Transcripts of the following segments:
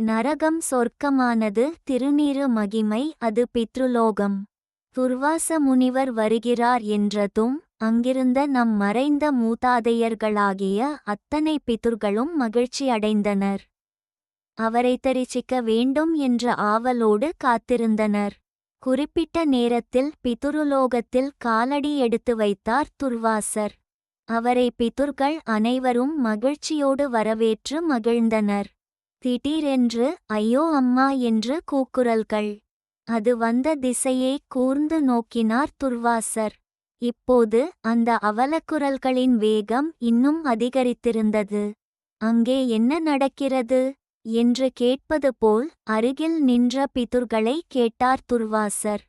நரகம் சொர்க்கமானது திருநீறு மகிமை அது பித்ருலோகம். துர்வாச முனிவர் வருகிறார் என்றதும் அங்கிருந்த நம் மறைந்த மூதாதையர்களாகிய அத்தனை பிதுர்களும் மகிழ்ச்சியடைந்தனர் அவரை தரிசிக்க வேண்டும் என்ற ஆவலோடு காத்திருந்தனர். குறிப்பிட்ட நேரத்தில் பிதுருலோகத்தில் காலடி எடுத்து வைத்தார் துர்வாசர். அவரை பிதுர்கள் அனைவரும் மகிழ்ச்சியோடு வரவேற்று மகிழ்ந்தனர். திடீரென்று ஐயோ அம்மா என்று கூக்குரல்கள். அது வந்த திசையை கூர்ந்து நோக்கினார் துர்வாசர். இப்போது அந்த அவலக்குரல்களின் வேகம் இன்னும் அதிகரித்திருந்தது. அங்கே என்ன நடக்கிறது என்று கேட்பது போல் அருகில் நின்ற பிதுர்களை கேட்டார் துர்வாசர்.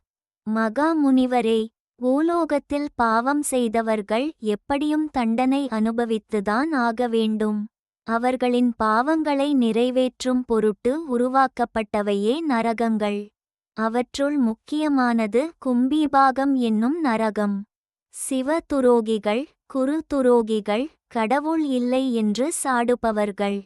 மகா முனிவரே பூலோகத்தில் பாவம் செய்தவர்கள் எப்படியும் தண்டனை அனுபவித்துதான் ஆக வேண்டும். அவர்களின் பாவங்களை நிறைவேற்றும் பொருட்டு உருவாக்கப்பட்டவையே நரகங்கள். அவற்றுள் முக்கியமானது கும்பீபாகம் என்னும் நரகம். சிவ துரோகிகள் குரு துரோகிகள் கடவுள் இல்லை என்று சாடுபவர்கள்.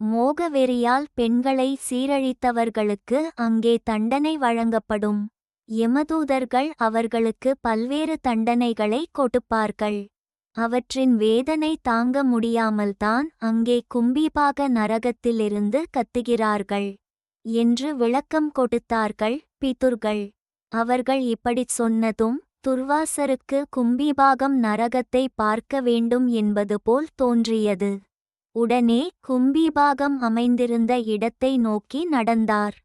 மோகவெறியால் பெண்களை சீரழித்தவர்களுக்கு அங்கே தண்டனை வழங்கப்படும். எமதூதர்கள் அவர்களுக்கு பல்வேறு தண்டனைகளை கொடுப்பார்கள். அவற்றின் வேதனை தாங்க முடியாமல்தான் அங்கே கும்பிபாக நரகத்திலிருந்து கத்துகிறார்கள். என்று விளக்கம் கொடுத்தார்கள் பிதுர்கள். அவர்கள் இப்படிச் சொன்னதும் துர்வாசருக்கு கும்பிபாகம் நரகத்தை பார்க்க வேண்டும் என்பது போல் தோன்றியது. உடனே கும்பிபாகம் அமைந்திருந்த இடத்தை நோக்கி நடந்தார்.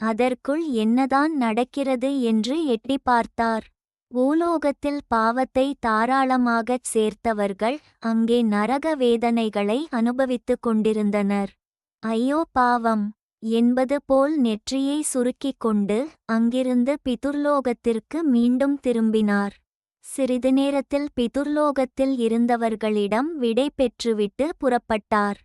அதற்குள் என்னதான் நடக்கிறது என்று எட்டி பார்த்தார். பூலோகத்தில் பாவத்தை தாராளமாகச் சேர்த்தவர்கள் அங்கே நரக வேதனைகளை அனுபவித்துக் கொண்டிருந்தனர். ஐயோ பாவம்! என்பது போல் நெற்றியை சுருக்கிக் கொண்டு அங்கிருந்து பிதுர்லோகத்திற்கு மீண்டும் திரும்பினார். சிறிது நேரத்தில் பிதுர்லோகத்தில் இருந்தவர்களிடம் விடை பெற்றுவிட்டு புறப்பட்டார்.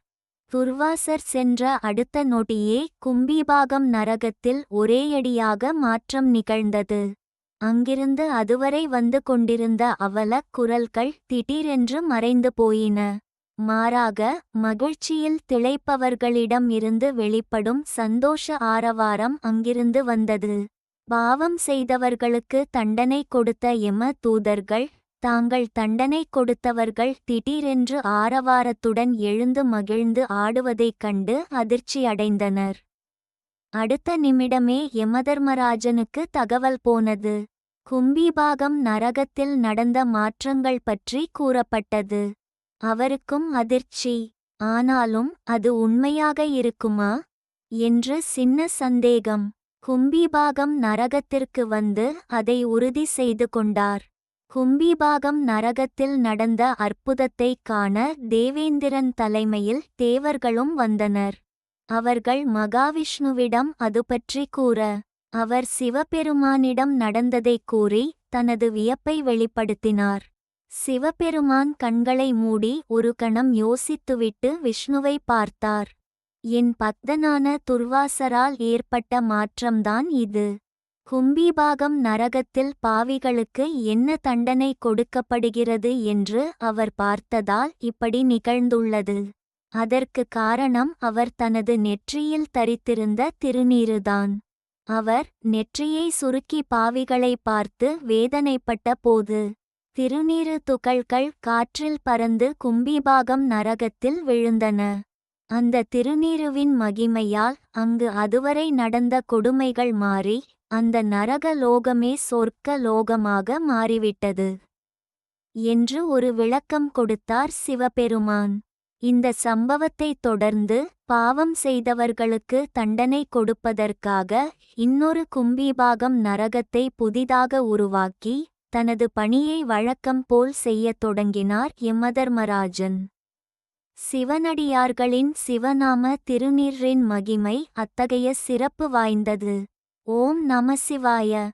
துர்வாசர் சென்ற அடுத்த நொடியே கும்பிபாகம் நரகத்தில் ஒரேயடியாக மாற்றம் நிகழ்ந்தது. அங்கிருந்து அதுவரை வந்து கொண்டிருந்த அவலக் குரல்கள் திடீரென்று மறைந்து போயின. மாறாக மகிழ்ச்சியில் திளைப்பவர்களிடம் இருந்து வெளிப்படும் சந்தோஷ ஆரவாரம் அங்கிருந்து வந்தது. பாவம் செய்தவர்களுக்கு தண்டனை கொடுத்த எம தூதர்கள் தாங்கள் தண்டனை கொடுத்தவர்கள் திடீரென்று ஆரவாரத்துடன் எழுந்து மகிழ்ந்து ஆடுவதைக் கண்டு அதிர்ச்சியடைந்தனர். அடுத்த நிமிடமே யமதர்மராஜனுக்கு தகவல் போனது. கும்பிபாகம் நரகத்தில் நடந்த மாற்றங்கள் பற்றி கூறப்பட்டது. அவருக்கும் அதிர்ச்சி. ஆனாலும் அது உண்மையாக இருக்குமா? என்று சின்ன சந்தேகம். கும்பிபாகம் நரகத்திற்கு வந்து அதை உறுதி செய்து கொண்டார். கும்பிபாகம் நரகத்தில் நடந்த அற்புதத்தைக் காண தேவேந்திரன் தலைமையில் தேவர்களும் வந்தனர். அவர்கள் மகாவிஷ்ணுவிடம் அது பற்றி கூற அவர் சிவபெருமானிடம் நடந்ததைக் கூறி தனது வியப்பை வெளிப்படுத்தினார். சிவபெருமான் கண்களை மூடி ஒரு கணம் யோசித்துவிட்டு விஷ்ணுவை பார்த்தார். என் பக்தனான துர்வாசரால் ஏற்பட்ட மாற்றம்தான் இது. கும்பிபாகம் நரகத்தில் பாவிகளுக்கு என்ன தண்டனை கொடுக்கப்படுகிறது? என்று அவர் பார்த்ததால் இப்படி நிகழ்ந்துள்ளது. அதற்கு காரணம் அவர் தனது நெற்றியில் தரித்திருந்த திருநீருதான். அவர் நெற்றியை சுருக்கி பாவிகளை பார்த்து வேதனைப்பட்ட போது திருநீரு துகள்கள் காற்றில் பறந்து கும்பிபாகம் நரகத்தில் விழுந்தன. அந்த திருநீருவின் மகிமையால் அங்கு அதுவரை நடந்த கொடுமைகள் மாறி அந்த நரக லோகமே சொர்க்க லோகமாக மாறிவிட்டது. என்று ஒரு விளக்கம் கொடுத்தார் சிவபெருமான். இந்த சம்பவத்தைத் தொடர்ந்து பாவம் செய்தவர்களுக்கு தண்டனை கொடுப்பதற்காக இன்னொரு கும்பிபாகம் நரகத்தை புதிதாக உருவாக்கி தனது பணியை வழக்கம் போல் செய்யத் தொடங்கினார் யமதர்மராஜன். சிவனடியார்களின் சிவநாம திருநீரின் மகிமை அத்தகைய சிறப்பு வாய்ந்தது. ஓம் நம சிவாய.